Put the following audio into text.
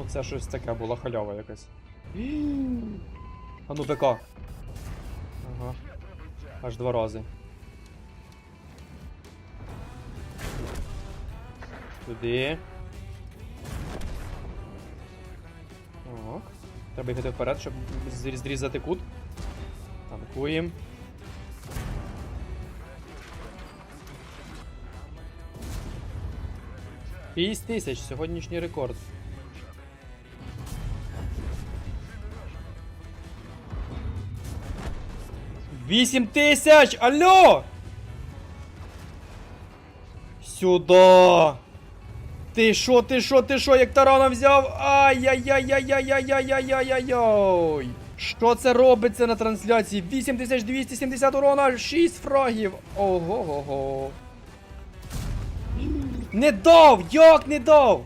Оце щось таке була халява якась. А ну БК. Ага. Аж два рази. Туди. Так. Треба їхати вперед, щоб зрі- зрізати кут. Танкуємо. Шість тисяч, сьогоднішній рекорд. Вісім тисяч! Алло! Сюда! Ти шо, ти шо, ти шо, як тарана взяв? Ай-яй-яй-яй-яй-яй-яй-яй-яй-яй! Що це робиться на трансляції? 8270 урона, 6 фрагів! Ого-го-го! Не дав! Як не дав?